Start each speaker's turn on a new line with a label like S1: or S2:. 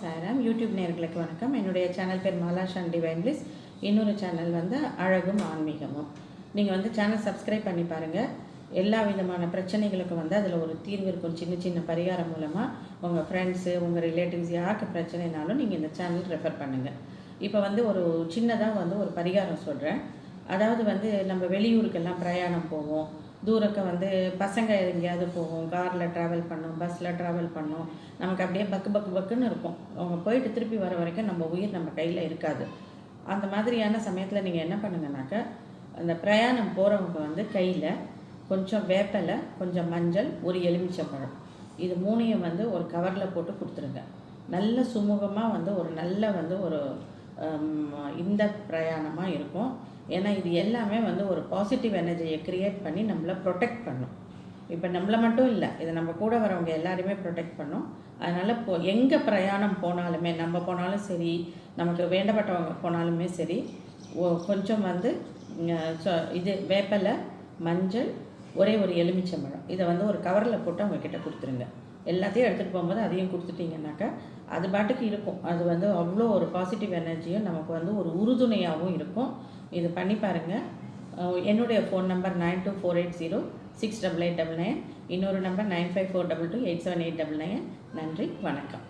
S1: Sairam. YouTube நேர்களுக்கு வணக்கம். என்னுடைய சேனல் பேர் மாலாஷான் டிவைன் பிளிஸ் இன்னொரு சேனல் வந்து அழகும் ஆன்மீகமும். நீங்கள் வந்து சேனல் சப்ஸ்கிரைப் பண்ணி பாருங்கள் எல்லா விதமான பிரச்சனைகளுக்கும் வந்து அதில் ஒரு தீர்வு இருக்கும். சின்ன சின்ன பரிகாரம் மூலமாக உங்கள் ஃப்ரெண்ட்ஸு உங்கள் ரிலேட்டிவ்ஸ் யாருக்கு பிரச்சனைனாலும் நீங்கள் இந்த சேனல் ரெஃபர் பண்ணுங்கள் இப்போ வந்து ஒரு சின்னதாக வந்து ஒரு பரிகாரம் சொல்கிறேன் அதாவது வந்து நம்ம வெளியூருக்கெல்லாம் பிரயாணம் போவோம். தூரக்க வந்து பசங்க எங்கேயாவது போவோம். காரில் ட்ராவல் பண்ணோம் பஸ்ஸில் ட்ராவல் பண்ணோம். நமக்கு அப்படியே பக்கு பக்கு பக்குன்னு இருக்கும். அவங்க போயிட்டு திருப்பி வர வரைக்கும் நம்ம உயிர் நம்ம கையில் இருக்காது. அந்த மாதிரியான சமயத்தில் நீங்கள் என்ன பண்ணுங்கனாக்கா அந்த பிரயாணம் போகிறவங்க வந்து கையில் கொஞ்சம் வேப்பலை கொஞ்சம் மஞ்சள் ஒரு எலுமிச்சம்பழம். இது மூணையும் வந்து ஒரு கவரில் போட்டு கொடுத்துருங்க. நல்ல சுமூகமாக வந்து ஒரு நல்ல வந்து ஒரு இந்த பிரயாணமாக இருக்கும். ஏன்னா இது எல்லாமே வந்து ஒரு பாசிட்டிவ் எனர்ஜியை க்ரியேட் பண்ணி நம்மளை ப்ரொடெக்ட் பண்ணும். இப்போ நம்மளை மட்டும் இல்லை இது நம்ம கூட வரவங்க எல்லாருமே ப்ரொடெக்ட் பண்ணும். அதனால் இப்போ எங்கே பிரயாணம் போனாலுமே நம்ம போனாலும் சரி நமக்கு வேண்டப்பட்டவங்க போனாலுமே சரி கொஞ்சம் வந்து இது வேப்பலை மஞ்சள் ஒரே ஒரு எலுமிச்சம்பழம் இதை வந்து ஒரு கவரில் போட்டு அவங்கக்கிட்ட கொடுத்துருங்க. எல்லாத்தையும் எடுத்துகிட்டு போகும்போது அதையும் கொடுத்துட்டீங்கன்னாக்கா அது பாட்டுக்கு இருக்கும். அது வந்து அவ்வளோ ஒரு பாசிட்டிவ் எனர்ஜியும் நமக்கு வந்து ஒரு உறுதுணையாகவும் இருக்கும். இது பண்ணி பாருங்கள் என்னுடைய phone number nine two four eight zero six double eight double nine இன்னொரு number nine five four double two eight seven eight double nine நன்றி வணக்கம்.